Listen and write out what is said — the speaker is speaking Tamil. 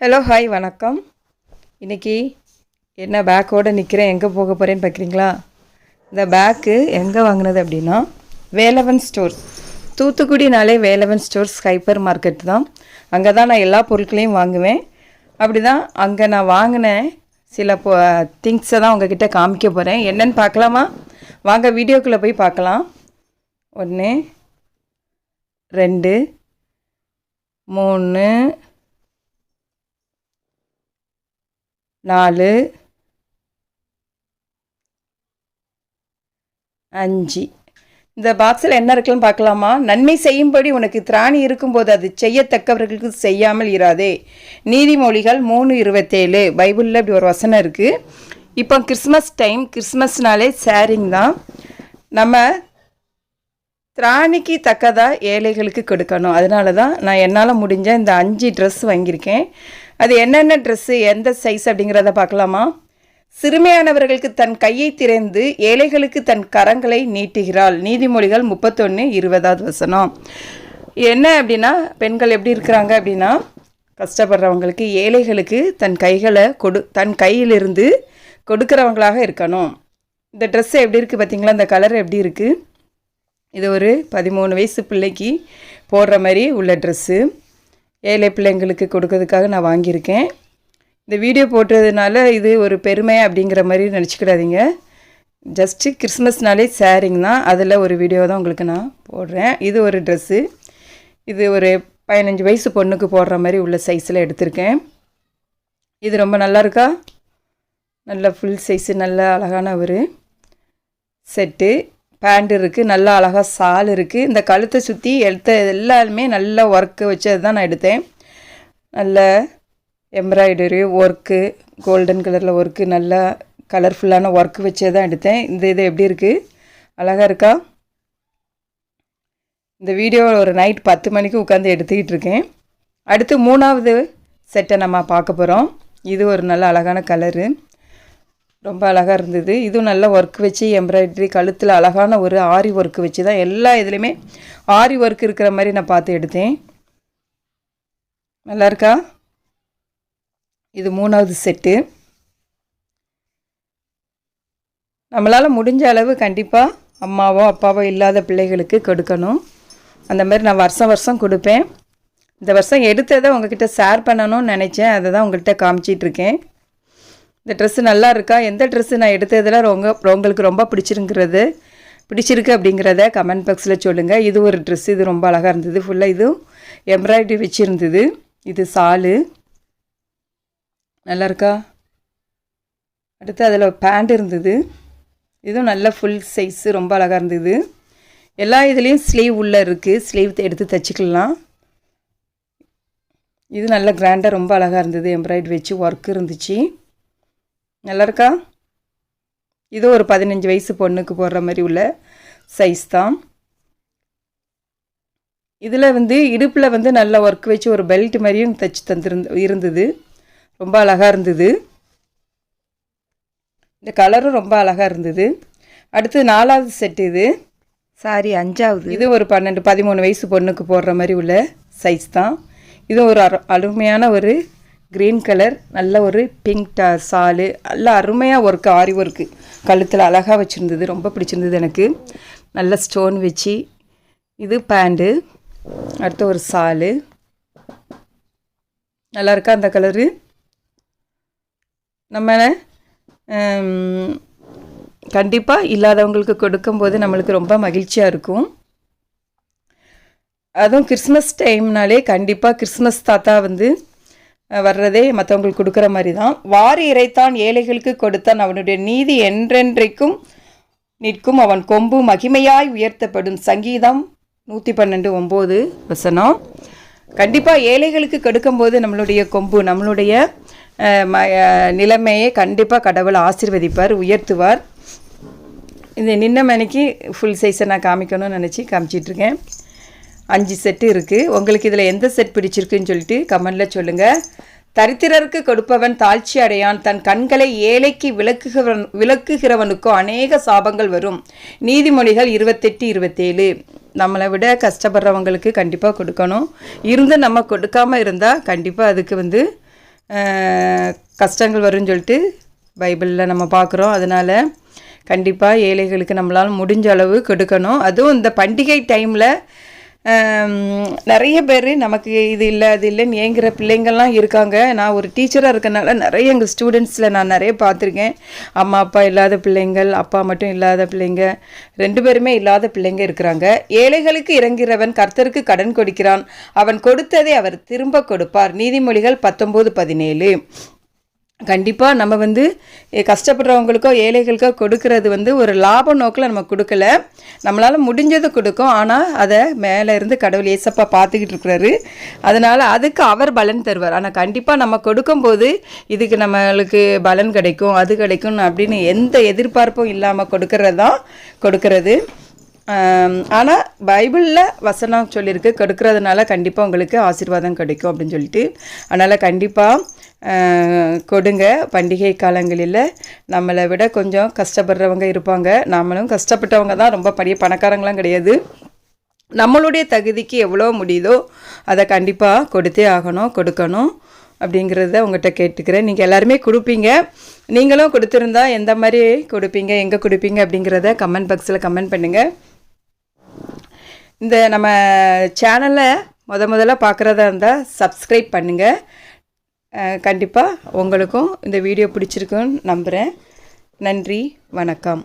ஹலோ ஹாய் வணக்கம். இன்றைக்கி என்ன பேக்கோடு நிற்கிறேன் எங்கே போக போகிறேன்னு பார்க்குறீங்களா இந்த பேக்கு எங்கே வாங்கினது அப்படின்னா வேலவன் ஸ்டோர்ஸ். தூத்துக்குடினாலே வேலவன் ஸ்டோர்ஸ் ஹைப்பர் மார்க்கெட் தான். அங்கே தான் நான் எல்லா பொருட்களையும் வாங்குவேன். அப்படி தான் அங்கே நான் வாங்கின சில பொ திங்ஸை தான் உங்ககிட்ட காமிக்க போகிறேன் என்னன்னு பார்க்கலாமா? வாங்க வீடியோக்குள்ளே போய் பார்க்கலாம். ஒன்று ரெண்டு மூணு நாலு. அஞ்சு. இந்த பாக்ஸில் என்ன இருக்குன்னு பார்க்கலாமா? நன்மை செய்யும்படி உனக்கு திராணி இருக்கும்போது அது செய்யத்தக்கவர்களுக்கு செய்யாமல் இராதே. நீதிமொழிகள் மூணு இருபத்தேழு. பைபிளில் இப்படி ஒரு வசனம் இருக்குது இப்போ கிறிஸ்மஸ் டைம் கிறிஸ்மஸ்னாலே சேரிங் தான். நம்ம திராணிக்கு தக்கதாக ஏழைகளுக்கு கொடுக்கணும். அதனால தான் நான் என்னால் முடிஞ்ச இந்த அஞ்சு ட்ரெஸ் வாங்கியிருக்கேன். அது என்னென்ன ட்ரெஸ்ஸு எந்த சைஸ் அப்படிங்கிறத பார்க்கலாமா? சிறுமையானவர்களுக்கு தன் கையை திறந்து ஏழைகளுக்கு தன் கரங்களை நீட்டுகிறாள். நீதிமொழிகள் முப்பத்தொன்று இருபதாவது வசனம். என்ன அப்படின்னா பெண்கள் எப்படி இருக்கிறாங்க அப்படின்னா கஷ்டப்படுறவங்களுக்கு ஏழைகளுக்கு தன் கைகளை கொடு தன் கையிலிருந்து கொடுக்குறவங்களாக இருக்கணும். இந்த ட்ரெஸ்ஸு எப்படி இருக்குது பார்த்தீங்களா? இந்த கலர் எப்படி இருக்குது இது ஒரு பதிமூணு வயசு பிள்ளைக்கு போடுற மாதிரி உள்ள ட்ரெஸ்ஸு ஏழை பிள்ளைங்களுக்கு கொடுக்கறதுக்காக நான் வாங்கியிருக்கேன். இந்த வீடியோ போட்டதுனால இது ஒரு பெருமை அப்படிங்கிற மாதிரி நினச்சிக்கிடாதீங்க. ஜஸ்ட்டு கிறிஸ்மஸ்னாலே சேரீங்க தான். அதில் ஒரு வீடியோ தான் உங்களுக்கு நான் போடுறேன். இது ஒரு ட்ரெஸ்ஸு இது ஒரு பதினஞ்சு வயசு பொண்ணுக்கு போடுற மாதிரி உள்ள சைஸில் எடுத்திருக்கேன். இது ரொம்ப நல்லா இருக்கா? நல்ல ஃபுல் சைஸு நல்ல அழகான ஒரு செட்டு பேண்ட் இருக்குது நல்லா அழகாக சால் இருக்குது இந்த கழுத்தை சுற்றி எடுத்த எல்லாருமே நல்ல ஒர்க்கு வச்சது தான் நான் எடுத்தேன். நல்ல எம்ப்ராய்டரி ஒர்க்கு கோல்டன் கலரில் ஒர்க்கு நல்லா கலர்ஃபுல்லான ஒர்க்கு வச்சே தான் எடுத்தேன். இந்த இது எப்படி இருக்குது அழகாக இருக்கா? இந்த வீடியோ ஒரு நைட் பத்து மணிக்கு உட்காந்து எடுத்துக்கிட்டு இருக்கேன். அடுத்து மூணாவது செட்டை நம்ம பார்க்க போகிறோம் இது ஒரு நல்ல அழகான கலரு ரொம்ப அழகாக இருந்தது. இதுவும் நல்ல ஒர்க் வச்சு எம்ப்ராய்டரி கழுத்தில் அழகான ஒரு ஆரி ஒர்க் வச்சு தான் எல்லா இதுலேயுமே ஆரி ஒர்க் இருக்கிற மாதிரி நான் பார்த்து எடுத்தேன். நல்லா இருக்கா? இது மூணாவது செட்டு நம்மளால் முடிஞ்ச அளவு கண்டிப்பாக அம்மாவோ அப்பாவோ இல்லாத பிள்ளைகளுக்கு கொடுக்கணும். அந்த மாதிரி நான் வருஷம் வருஷம் கொடுப்பேன். இந்த வருஷம் எடுத்ததை உங்ககிட்ட ஷேர் பண்ணணும்னு நினச்சேன். அதை தான் உங்கள்கிட்ட காமிச்சிட்ருக்கேன் இந்த ட்ரெஸ்ஸு நல்லா இருக்கா எந்த ட்ரெஸ்ஸு நான் எடுத்ததில் ரொம்ப உங்களுக்கு ரொம்ப பிடிச்சிருங்கிறது பிடிச்சிருக்கு அப்படிங்கிறத கமெண்ட் பாக்ஸில் சொல்லுங்கள் இது ஒரு ட்ரெஸ் இது ரொம்ப அழகாக இருந்தது. ஃபுல்லாக இதுவும் எம்ப்ராய்டரி வச்சுருந்தது. இது சாலு. நல்லா இருக்கா அடுத்து அதில் பேண்ட் இருந்தது. இதுவும் நல்ல ஃபுல் சைஸு ரொம்ப அழகாக இருந்தது. எல்லா இதுலேயும் ஸ்லீவ் உள்ளே இருக்குது ஸ்லீவ் எடுத்து தைச்சிக்கலாம். இது நல்ல கிராண்டாக ரொம்ப அழகாக இருந்தது. எம்ப்ராய்டரி வச்சு ஒர்க் இருந்துச்சு. நல்லா இருக்கா இது ஒரு பதினஞ்சு வயசு பொண்ணுக்கு போடுற மாதிரி உள்ள சைஸ் தான். இதில் வந்து இடுப்பில் வந்து நல்ல ஒர்க் வச்சு ஒரு பெல்ட் மாதிரியும் தைச்சி தந்துருந்து இருந்தது. ரொம்ப அழகாக இருந்தது. இந்த கலரும் ரொம்ப அழகாக இருந்தது. அடுத்து நாலாவது செட் இது. சாரி அஞ்சாவது. இது ஒரு பன்னெண்டு பதிமூணு வயசு பொண்ணுக்கு போடுற மாதிரி உள்ள சைஸ் தான். இது ஒரு அரு அருமையான ஒரு க்ரீன் கலர் நல்ல ஒரு பிங்க் சாலு நல்ல அருமையாக ஒர்க்கு ஆரி ஒர்க்கு கழுத்தில் அழகாக வச்சுருந்தது ரொம்ப பிடிச்சிருந்தது எனக்கு. நல்ல ஸ்டோன் வச்சு இது பேண்டு அடுத்து ஒரு சாலு நல்லா இருக்கா அந்த கலரு நம்ம கண்டிப்பாக இல்லாதவங்களுக்கு கொடுக்கும்போது நம்மளுக்கு ரொம்ப மகிழ்ச்சியாக இருக்கும். அதுவும் கிறிஸ்மஸ் டைம்னாலே கண்டிப்பாக கிறிஸ்மஸ் தாத்தா வந்து வர்றதே மற்றவங்களுக்கு கொடுக்குற மாதிரி தான் வாரி இறைத்தான் ஏழைகளுக்கு கொடுத்தான் அவனுடைய நீதி என்றென்றைக்கும் நிற்கும். அவன் கொம்பு மகிமையாய் உயர்த்தப்படும். சங்கீதம் நூற்றி பன்னெண்டு ஒம்பது வசனம். கண்டிப்பாக ஏழைகளுக்கு கெடுக்கும்போது நம்மளுடைய கொம்பு நம்மளுடைய ம நிலைமையை கண்டிப்பாக கடவுள் ஆசிர்வதிப்பார் உயர்த்துவார். இந்த நின்ன மணிக்கு ஃபுல் சைஸை நான் காமிக்கணும்னு நினச்சி காமிச்சிட்ருக்கேன் அஞ்சு செட்டு இருக்குது உங்களுக்கு இதில் எந்த செட் பிடிச்சிருக்குன்னு சொல்லிட்டு கமெண்டில் சொல்லுங்கள் தரித்திரருக்கு கொடுப்பவன் தாழ்ச்சி அடையான். தன் கண்களை ஏழைக்கு விளக்குகிறவன் விளக்குகிறவனுக்கோ அநேக சாபங்கள் வரும். நீதிமொழிகள் இருபத்தெட்டு இருபத்தேழு. நம்மளை விட கஷ்டப்படுறவங்களுக்கு கண்டிப்பாக கொடுக்கணும். இருந்து நம்ம கொடுக்காமல் இருந்தால் கண்டிப்பாக அதுக்கு வந்து கஷ்டங்கள் வரும்னு சொல்லிட்டு பைபிளில் நம்ம பார்க்குறோம். அதனால் கண்டிப்பாக ஏழைகளுக்கு நம்மளால் முடிஞ்ச அளவு கொடுக்கணும். அதுவும் இந்த பண்டிகை டைமில் நிறைய பேர் நமக்கு இது இல்லை அது இல்லைன்னு ஏங்குற பிள்ளைங்கள்லாம் இருக்காங்க. நான் ஒரு டீச்சராக இருக்கனால நிறைய எங்கள் ஸ்டூடெண்ட்ஸில் நான் நிறைய பார்த்துருக்கேன். அம்மா அப்பா இல்லாத பிள்ளைங்கள் அப்பா மட்டும் இல்லாத பிள்ளைங்க ரெண்டு பேருமே இல்லாத பிள்ளைங்க இருக்கிறாங்க. ஏழைகளுக்கு இறங்கிறவன் கர்த்தருக்கு கடன் கொடுக்கிறான். அவன் கொடுத்ததை அவர் திரும்ப கொடுப்பார். நீதிமொழிகள் பத்தொம்போது பதினேழு. கண்டிப்பாக நம்ம வந்து கஷ்டப்படுறவங்களுக்கோ ஏழைகளுக்கோ கொடுக்கறது வந்து ஒரு லாப நோக்கில் நம்ம கொடுக்கல. நம்மளால் முடிஞ்சதை கொடுக்கும். ஆனால் அதை மேலே இருந்து கடவுள் ஏசப்பா பார்த்துக்கிட்டு இருக்கிறாரு. அதனால் அதுக்கு அவர் பலன் தருவார். ஆனால் கண்டிப்பாக நம்ம கொடுக்கும்போது இதுக்கு நம்மளுக்கு பலன் கிடைக்கும் அது கிடைக்கும் அப்படின்னு எந்த எதிர்பார்ப்பும் இல்லாமல் கொடுக்கறது தான் கொடுக்கறது. ஆனால் பைபிளில் வசனம் சொல்லியிருக்கு. கொடுக்கறதுனால கண்டிப்பாக உங்களுக்கு ஆசீர்வாதம் கிடைக்கும் அப்படின்னு சொல்லிட்டு. அதனால் கண்டிப்பாக கொடுங்க. பண்டிகை காலங்களில் நம்மளை விட கொஞ்சம் கஷ்டப்படுறவங்க இருப்பாங்க. நாமளும் கஷ்டப்பட்டவங்க தான். ரொம்ப பெரிய பணக்காரங்களாம் கிடையாது. நம்மளுடைய தகுதிக்கு எவ்வளோ முடியுதோ அதை கண்டிப்பாக கொடுத்தே ஆகணும் கொடுக்கணும் அப்படிங்கிறத உங்கள்கிட்ட கேட்டுக்கிறேன். நீங்கள் எல்லாருமே கொடுப்பீங்க. நீங்களும் கொடுத்துருந்தா எந்த மாதிரி கொடுப்பீங்க எங்கே கொடுப்பீங்க அப்படிங்கிறத கமெண்ட் பாக்ஸில் கமெண்ட் பண்ணுங்கள் இந்த நம்ம சேனலை முத முதல்ல பார்க்குறதா இருந்தால் சப்ஸ்கிரைப் பண்ணுங்கள் கண்டிப்பாக உங்களுக்கும் இந்த வீடியோ பிடிச்சிருக்குன்னு நம்புகிறேன் நன்றி வணக்கம்.